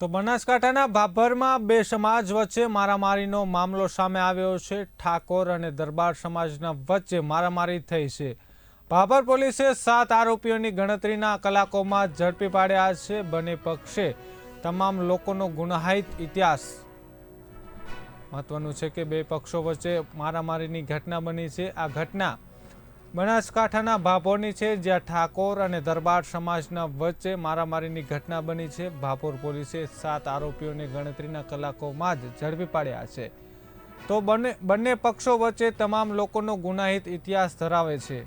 તો બનાસકાંઠાના ભાભરમાં બે સમાજ વચ્ચે મારામારીનો મામલો સામે આવ્યો છે. ઠાકોર અને દરબાર સમાજના વચ્ચે મારામારી થઈ છે. ભાભર પોલીસે સાત આરોપીઓની ગણતરીના કલાકોમાં ઝડપી પાડ્યા છે. બંને પક્ષે તમામ લોકોનો ગુનાહિત ઇતિહાસ મહત્વનું છે કે બે પક્ષો વચ્ચે મારામારીની ઘટના બની છે. આ ઘટના બનાસકાંઠાના ભાપોરની છે, જ્યાં ઠાકોર અને દરબાર સમાજના વચ્ચે મારામારીની ઘટના બની છે. ભાપોર પોલીસે સાત આરોપીઓને ગણતરીના કલાકોમાં જ ઝડપી પાડ્યા છે. તો બંને બંને પક્ષો વચ્ચે તમામ લોકોનો ગુનાહિત ઇતિહાસ ધરાવે છે.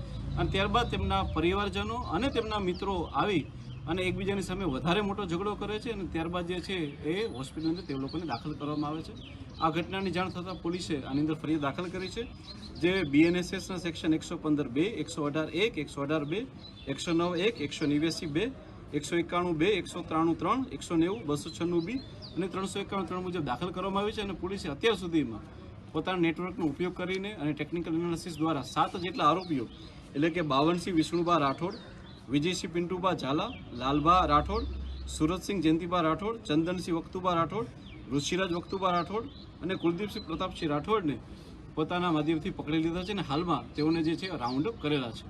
અને ત્યારબાદ તેમના પરિવારજનો અને તેમના મિત્રો આવી અને એકબીજાની સામે વધારે મોટો ઝઘડો કરે છે અને ત્યારબાદ જે છે એ હોસ્પિટલની અંદર તે લોકોને દાખલ કરવામાં આવે છે. આ ઘટનાની જાણ થતાં પોલીસે આની અંદર ફરિયાદ દાખલ કરી છે, જે બીએનએસએસના સેક્શન એકસો પંદર બે, એકસો અઢાર એક, એકસો અઢાર બે, એકસો નવ એક, એકસો નેવ્યાસી બે, એકસો એકાણું બે, એકસો ત્રાણું ત્રણ, એકસો નેવું, બસો છન્નું બી અને ત્રણસો એકાણું ત્રણ મુજબ દાખલ કરવામાં આવી છે અને પોલીસે અત્યાર સુધીમાં પોતાના નેટવર્કનો ઉપયોગ કરીને અને ટેકનિકલ એનાલિસિસ દ્વારા સાત જેટલા આરોપીઓ એટલે કે બાવનસિંહ વિષ્ણુભા રાઠોડ, વિજયસિંહ પિન્ટુભા ઝાલા, લાલભા રાઠોડ સુરતસિંહ જયંતિભા રાઠોડ, ચંદનસિંહ વખતુભા રાઠોડ, ઋષિરાજ વખતુભા રાઠોડ અને કુલદીપસિંહ પ્રતાપસિંહ રાઠોડને પોતાના માધ્યમથી પકડી લીધા છે અને હાલમાં તેઓને જે છે રાઉન્ડ અપ કરેલા છે.